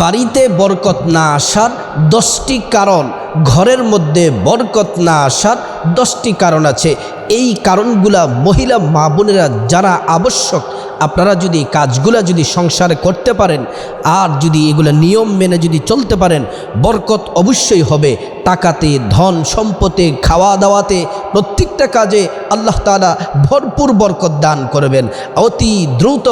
বাড়িতে বরকত না আসার দশটি কারণ, ঘরের মধ্যে বরকত না আসার দশটি কারণ আছে। এই কারণগুলা মহিলা মা বোনেরা যারা আবশ্যক আপনারা যদি কাজগুলা যদি সংসারে করতে পারেন, আর যদি এগুলো নিয়ম মেনে যদি চলতে পারেন, বরকত অবশ্যই হবে। টাকাতে, ধন সম্পদে খাওয়া দাওয়াতে প্রত্যেকটা কাজে আল্লাহ তালা ভরপুর বরকত দান করবেন। অতি দ্রুত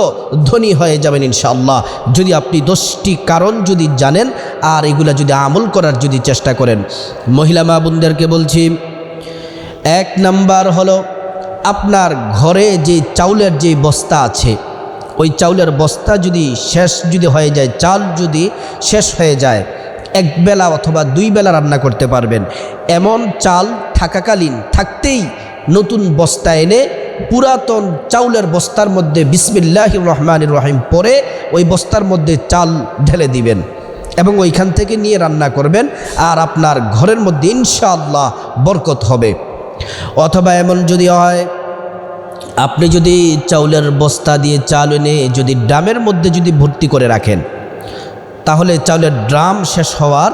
ধনী হয়ে যাবেন ইনশাআল্লাহ। যদি আপনি দশটি কারণ যদি জানেন, আর এগুলা যদি আমল করার যদি চেষ্টা করেন। মহিলা মা বোনদেরকে বলছি, এক নাম্বার হলো আপনার ঘরে যে চাউলের যে বস্তা আছে, ওই চাউলের বস্তা যদি শেষ যদি হয়ে যায়, চাল যদি শেষ হয়ে যায়, এক বেলা অথবা দুই বেলা রান্না করতে পারবেন। এমন চাল থাকাকালীন থাকতেই নতুন বস্তা এনে পুরাতন চাউলের বস্তার মধ্যে বিসমিল্লাহ রহমান রহিম পরে ওই বস্তার মধ্যে চাল ঢেলে দিবেন এবং ওইখান থেকে নিয়ে রান্না করবেন আর আপনার ঘরের মধ্যে ইনশাআল্লাহ বরকত হবে। অথবা এমন যদি হয়, আপনি যদি চাউলের বস্তা দিয়ে চাল এনে যদি ড্রামের মধ্যে যদি ভর্তি করে রাখেন, তাহলে চাউলের ড্রাম শেষ হওয়ার,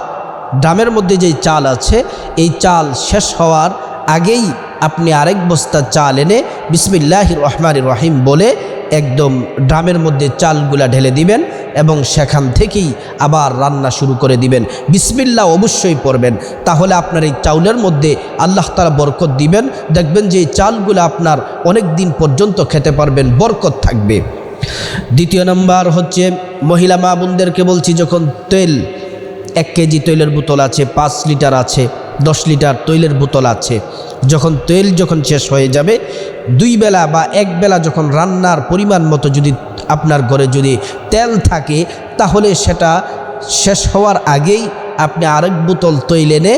ড্রামের মধ্যে যেই চাল আছে, এই চাল শেষ হওয়ার আগেই আপনি আরেক বস্তা চাল এনে বিসমিল্লাহ রহমান রহিম বলে একদম ড্রামের মধ্যে চালগুলা ঢেলে দিবেন। এবং সেখান থেকেই আবার রান্না শুরু করে দিবেন। বিসমিল্লা অবশ্যই পড়বেন। তাহলে আপনার এই চাউলের মধ্যে আল্লাহ তালা বরকত দিবেন। দেখবেন যে এই চালগুলো আপনার অনেক দিন পর্যন্ত খেতে পারবেন, বরকত থাকবে। দ্বিতীয় নম্বর হচ্ছে, মহিলা মা বোনদেরকে বলছি, যখন তেল, এক কেজি তৈলের বোতল আছে, পাঁচ লিটার আছে, দশ লিটার তৈলের বোতল আছে, যখন তেল যখন শেষ হয়ে যাবে, দুই বেলা বা এক বেলা যখন রান্নার পরিমাণ মতো যদি আপনার ঘরে যদি তেল থাকে, তাহলে সেটা শেষ হওয়ার আগেই আপনি আরেক বোতল তৈল এনে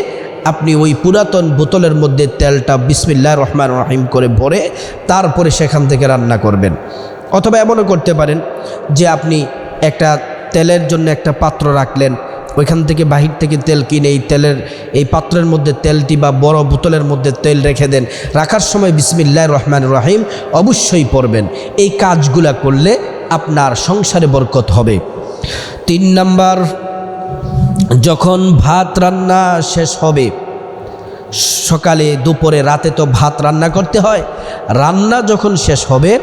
আপনি ওই পুরাতন বোতলের মধ্যে তেলটা বিসমিল্লাহ রহমান রহিম করে ভরে তারপরে সেখান থেকে রান্না করবেন। অথবা এমনও করতে পারেন যে আপনি একটা তেলের জন্য একটা পাত্র রাখলেন, ওইখান থেকে বাহির থেকে তেল কিনে এই তেলের, এই পাত্রের মধ্যে তেলটি বা বড় বোতলের মধ্যে তেল রেখে দেন। রাখার সময় বিসমিল্লাহ রহমান রহিম অবশ্যই পড়বেন। এই কাজগুলা করলে আপনার সংসারে বরকত হবে। তিন নাম্বার, যখন ভাত রান্না শেষ হবে, সকালে দুপুরে রাতে তো ভাত রান্না করতে হয়, রান্না যখন শেষ হবে,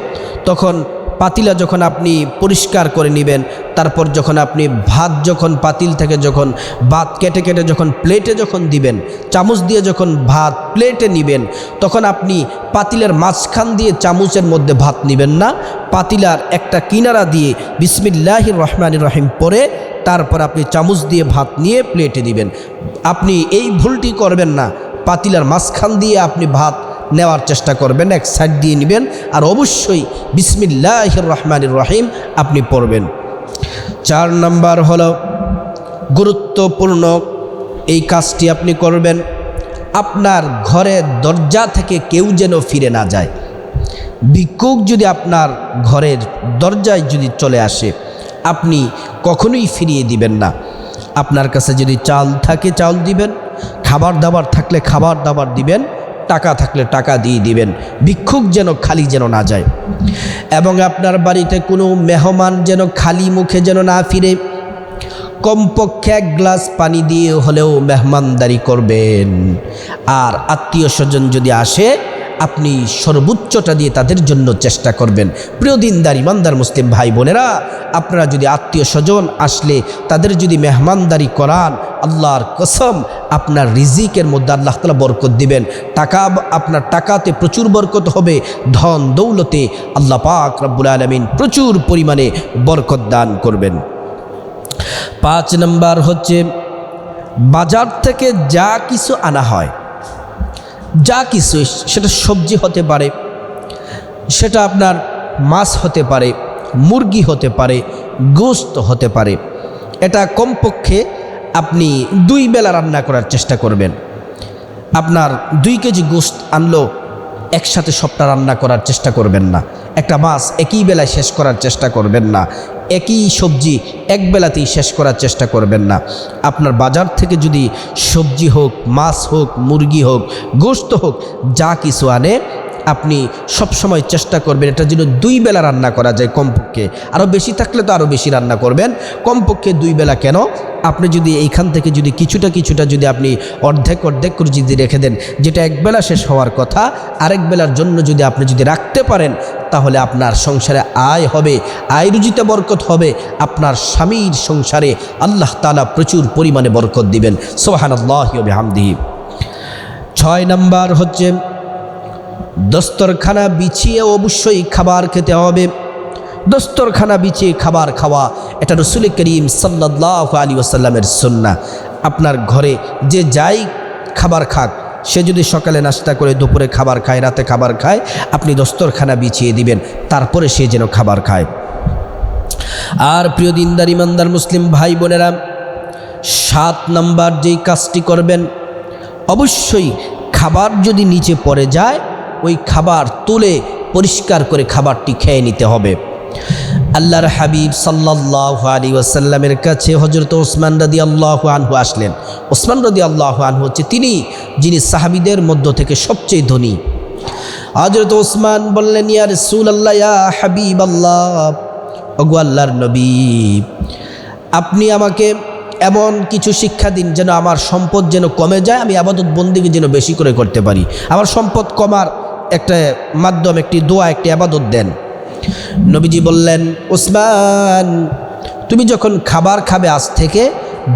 তখন পাতিলা যখন আপনি পরিষ্কার করে নেবেন তারপর যখন আপনি ভাত যখন পাতিল থেকে যখন ভাত কেটে কেটে যখন প্লেটে যখন দিবেন, চামচ দিয়ে যখন ভাত প্লেটে নিবেন, তখন আপনি পাতিলের মাঝখান দিয়ে চামচের মধ্যে ভাত নেবেন না। পাতিলার একটা কিনারা দিয়ে বিসমিল্লাহ রহমান রহিম পরে তারপর আপনি চামচ দিয়ে ভাত নিয়ে প্লেটে দিবেন। আপনি এই ভুলটি করবেন না। পাতিলার মাঝখান দিয়ে আপনি ভাত নেওয়ার চেষ্টা করবেন, এক সাইড দিয়ে নেবেন, আর অবশ্যই বিসমিল্লাহ রহমান রহিম আপনি পড়বেন। চার নাম্বার হলো গুরুত্বপূর্ণ এই কাজটি আপনি করবেন। আপনার ঘরের দরজা থেকে কেউ যেন ফিরে না যায়। ভিক্ষুক যদি আপনার ঘরের দরজায় যদি চলে আসে, আপনি কখনোই ফিরিয়ে দিবেন না। আপনার কাছে যদি চাল থাকে চাল দিবেন, খাবার দাবার থাকলে খাবার দাবার দিবেন টাকা থাকলে টাকা দিয়ে দিবেন। ভিক্ষুক যেন খালি যেন না যায়। এবং আপনার বাড়িতে কোনো মেহমান যেন খালি মুখে যেন না ফিরে। কমপক্ষে এক গ্লাস পানি দিয়ে হলেও মেহমানদারি করবেন। আর আত্মীয় স্বজন যদি আসে আপনি সর্বোচ্চটা দিয়ে তাদের জন্য চেষ্টা করবেন। প্রিয় দিনদার, ইমানদার মুসলিম ভাই বোনেরা, আপনারা যদি আত্মীয় স্বজন আসলে তাদের যদি মেহমানদারি করান, আল্লাহর কসম আপনার রিজিকের মধ্যে আল্লাহ তালা বরকত দিবেন। টাকা, আপনার টাকাতে প্রচুর বরকত হবে, ধন দৌলতে আল্লাহ পাক রব্বুল আলমিন প্রচুর পরিমাণে বরকত দান করবেন। পাঁচ নম্বর হচ্ছে, বাজার থেকে যা কিছু আনা হয় যা কিছু সেটা সবজি হতে পারে, সেটা আপনার মাছ হতে পারে, মুরগি হতে পারে, গোস্ত হতে পারে। এটা কমপক্ষে আপনি দুই বেলা রান্না করার চেষ্টা করবেন। আপনার দুই কেজি গোস্ত আনলো একসাথে সবটা রান্না করার চেষ্টা করবেন না। একটা মাছ একই বেলায় শেষ করার চেষ্টা করবেন না। একই সবজি এক বেলাতেই শেষ করার চেষ্টা করবেন না। আপনার বাজার থেকে যদি সবজি হোক, মাছ হোক, মুরগি হোক, গোস্ত হোক, যা কিছু আনে, আপনি সব সময় চেষ্টা করবেন এটা যেন দুই বেলা রান্না করা যায় কমপক্ষে। আরও বেশি থাকলে তো আরও বেশি রান্না করবেন। কমপক্ষে দুই বেলা কেন? আপনি যদি এইখান থেকে যদি কিছুটা কিছুটা যদি আপনি অর্ধেক অর্ধেক করে যদি রেখে দেন, যেটা এক বেলা শেষ হওয়ার কথা, আরেক বেলার জন্য যদি আপনি যদি রাখতে পারেন, তাহলে আপনার সংসারে আয় হবে, আয় রুজিতে বরকত হবে, আপনার স্বামীর সংসারে আল্লাহ তালা প্রচুর পরিমাণে বরকত দিবেন। সোহান আল্লাহ হামদিহি ছয় নাম্বার হচ্ছে, দস্তরখানা বিছিয়ে অবশ্যই খাবার খেতে হবে। দস্তরখানা বিছিয়ে খাবার খাওয়া, এটা রসুল করিম সাল্লাহ আলী ওসাল্লামের সন্না। আপনার ঘরে যে যাই খাবার খাক, সে যদি সকালে নাস্তা করে দুপুরে খাবার খায়, রাতে খাবার খায়, আপনি দস্তরখানা বিছিয়ে দিবেন, তারপরে সে যেন খাবার খায়। আর প্রিয় দিনদার, ইমানদার মুসলিম ভাই বোনেরা, সাত নাম্বার যেই কাজটি করবেন, অবশ্যই খাবার যদি নিচে পড়ে যায়, ওই খাবার তুলে পরিষ্কার করে খাবারটি খেয়ে নিতে হবে। আল্লাহর হাবিব সাল্লাহ আলী ওয়াসাল্লামের কাছে হজরত ওসমান রদি আল্লাহ আনহু আসলেন। ওসমান রদি আল্লাহ আনহু হচ্ছে তিনি যিনি সাহাবিদের মধ্য থেকে সবচেয়ে ধনী। হজরত ওসমান বললেন ইয়ার রসুল আল্লাহ ইয়া হাবিব আল্লাহ ওগো আল্লাহর নবী, আপনি আমাকে এমন কিছু শিক্ষা দিন যেন আমার সম্পদ যেন কমে যায়, আমি আবাদত বন্দিকে যেন বেশি করে করতে পারি। আমার সম্পদ কমার একটা মাধ্যম, একটি দোয়া, একটি আবাদত দেন। নবীজি বললেন, ওসমান, তুমি যখন খাবার খাবে আজ থেকে,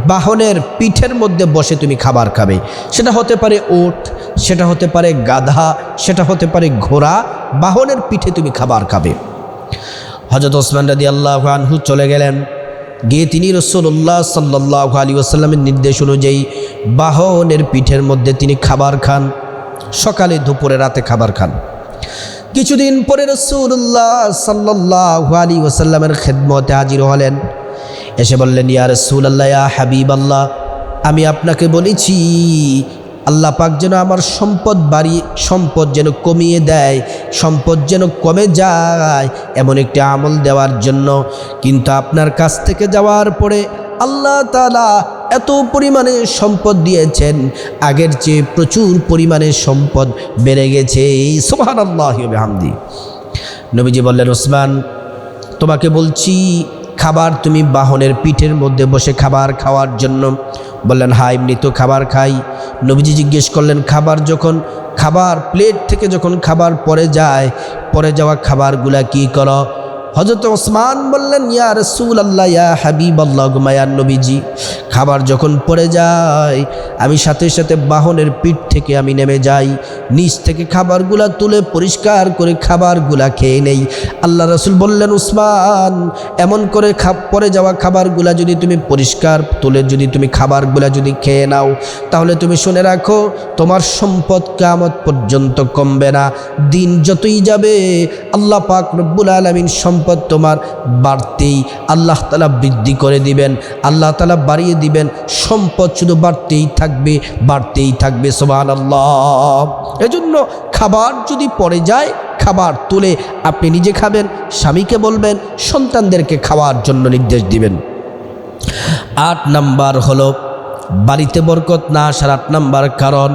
বাহনের পিঠের মধ্যে বসে তুমি খাবার খাবে। সেটা হতে পারে ওট, সেটা হতে পারে গাধা, সেটা হতে পারে ঘোড়া, বাহনের পিঠে তুমি খাবার খাবে। হজরত ওসমান রাদি আল্লাহ আনহু চলে গেলেন। গিয়ে তিনি রসুল্লাহ সাল্লাহ আলী আসাল্লামের নির্দেশ অনুযায়ী বাহনের পিঠের মধ্যে তিনি খাবার খান। সকালে দুপুরে রাতে খাবার খান। কিছুদিন পরে রসুল্লাহ সাল্লাহ আলী ওসাল্লামের খেদমতে হাজির হলেন। এসে বললেন, ইয়া রসুল আল্লাহ ইয়া হাবিব আল্লাহ আমি আপনাকে বলেছি, আল্লাহ পাক যেন আমার সম্পদ বাড়ি, সম্পদ যেন কমিয়ে দেয়, সম্পদ যেন কমে যায় এমন একটি আমল দেওয়ার জন্য। কিন্তু আপনার কাছ থেকে যাওয়ার পরে আল্লাহ তালা এত পরিমাণে সম্পদ দিয়েছেন, আগের চেয়ে প্রচুর পরিমাণে সম্পদ বেড়ে গেছে। এই সোহান আল্লাহ হামদি নবীজি বললেন, ওসমান, তোমাকে বলছি, খাবার তুমি বাহনের পিঠের মধ্যে বসে খাবার খাওয়ার জন্য। বললেন হা এমনি তো খাবার খাই। নবীজি জিজ্ঞেস করলেন, খাবার যখন, খাবার প্লেট থেকে যখন খাবার পরে যায় পরে যাওয়া খাবারগুলা কি করো? হজরত ওসমান বললেন, ইয়া রসুল আল্লাহ ইয়া হাবিব আল্লাহ গুমায়ার নবীজি, খাবার যখন পড়ে যায়, আমি সাথে সাথে বাহনের পিঠ থেকে আমি নেমে যাই, নিচ থেকে খাবারগুলা তুলে পরিষ্কার করে খাবারগুলা খেয়ে নেই। আল্লাহ রসুল বললেন উসমান এমন করে পরে যাওয়া খাবারগুলা যদি তুমি পরিষ্কার তুলে, যদি তুমি খাবারগুলা যদি খেয়ে নাও, তাহলে তুমি শুনে রাখো, তোমার সম্পদ কামত পর্যন্ত কমবে না। দিন যতই যাবে, আল্লাহ পাক রব্বুল আলমিন সম্পদ তোমার বাড়তেই আল্লাহ তালা বৃদ্ধি করে দিবেন, আল্লাহ তালা বাড়িয়ে দিবেন, সম্পদ শুধু বাড়তেই থাকবে বাড়তেই থাকবে সোমান আল্লাহ এজন্য খাবার যদি পড়ে যায়, খাবার তুলে আপনি নিজে খাবেন, স্বামীকে বলবেন, সন্তানদেরকে খাওয়ার জন্য নির্দেশ দিবেন। আট নাম্বার হলো, বাড়িতে বরকত না আসার আট নাম্বার কারণ,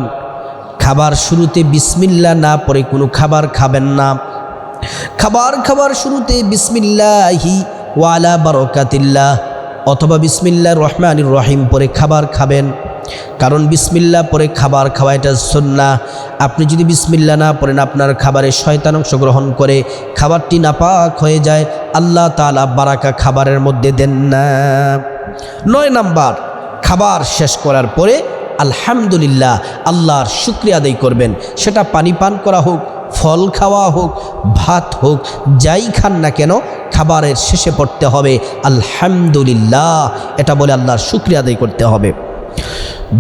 খাবার শুরুতে বিসমিল্লা না পরে কোনো খাবার খাবেন না। খাবার খাবার শুরুতে বিসমিল্লাহি ওয়ালা বারকাতিল্লাহ অথবা বিসমিল্লা রহমানির রহিম পরে খাবার খাবেন। কারণ বিসমিল্লা পরে খাবার খাওয়া এটা সন্না আপনি যদি বিসমিল্লা না পড়েন, আপনার খাবারে শয়তান অংশগ্রহণ করে খাবারটি নাপাক হয়ে যায়। আল্লাহ তালা বারাকা খাবারের মধ্যে দেন না। নয় নাম্বার, খাবার শেষ করার পরে আলহামদুলিল্লাহ, আল্লাহর শুক্রিয়া আদায় করবেন। সেটা পানি পান করা হোক ফল খাওয়া হোক, ভাত হোক, যাই খান না কেন, খাবারের শেষে পড়তে হবে, আলহামদুলিল্লাহ। এটা বলে আল্লাহর শুক্রিয়া আদায় করতে হবে।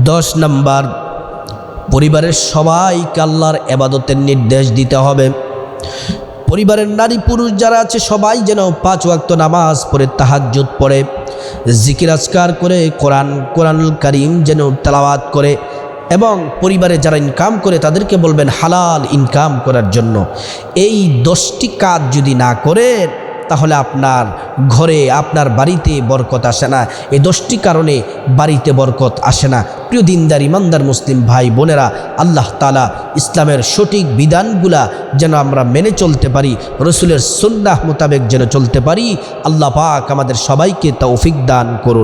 দশ নাম্বার, পরিবারের সবাইকে আল্লাহর এবাদতের নির্দেশ দিতে হবে। পরিবারের নারী পুরুষ যারা আছে, সবাই যেন পাঁচ ওয়াক্ত নামাজ পড়ে, তাহাজ্জুদ পড়ে, জিকির আজকার করে, কোরআন, কোরআনুল করিম যেন তেলাওয়াত করে এবং পরিবারে যারা ইনকাম করে তাদেরকে বলবেন হালাল ইনকাম করার জন্য। এই দশটি কাজ যদি না করে তাহলে আপনার ঘরে, আপনার বাড়িতে বরকত আসে না। এই দশটি কারণে বাড়িতে বরকত আসে না। প্রিয় দিনদার, ইমানদার মুসলিম ভাই, বোনেরা, আল্লাহ তালা ইসলামের সঠিক বিধানগুলা যেন আমরা মেনে চলতে পারি, রসুলের সুন্নাহ মোতাবেক যেন চলতে পারি, আল্লাহ পাক আমাদের সবাইকে তৌফিক দান করুন।